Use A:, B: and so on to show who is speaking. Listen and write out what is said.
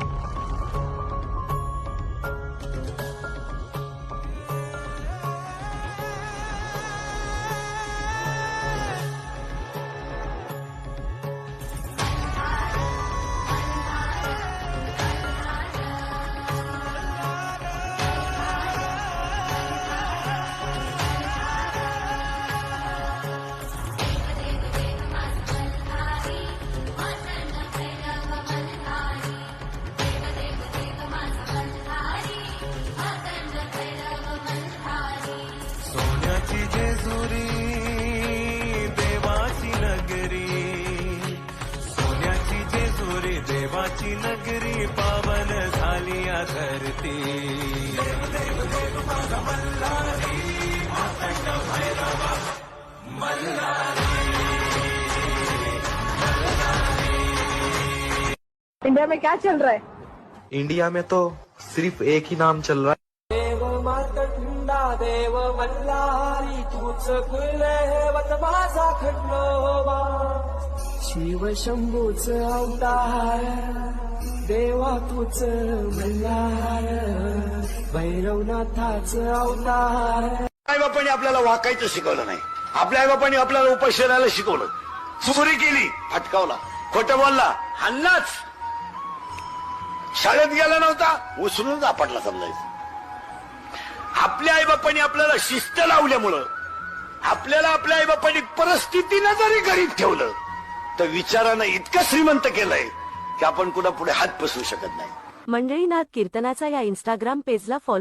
A: you देवाची नगरी पावन झाली या धरती.
B: इंडिया में क्या चल रहा है?
C: इंडिया में तो सिर्फ एक ही नाम चल रहा है।
D: देव मार्तंडा देव मल्हारी तूच कुलदेवत माझा खंडोबा शिव शंभूच अवतार देवा तूच मल्हार भैरवनाथाच अवतार.
E: आईबापांनी आपल्याला वाकायचं शिकवलं नाही. आपल्या आईबापांनी आपल्याला उपाशी शिकवलं. चोरी केली फटकावला. खोटं बोलला हल्लाच शाळेत गेला नव्हता उसरून आपटला समजायचं. आपल्या आईबापांनी आपल्याला शिस्त लावल्यामुळं आपल्याला आपल्या आईबापांनी परिस्थितीनं जरी गरीब ठेवलं तर विचारानं इतकं श्रीमंत केलंय की आपण कुणा पुढे हात पसरू शकत नाही.
F: मंडळीनाथ कीर्तनाचा या इंस्टाग्राम पेजला फॉलो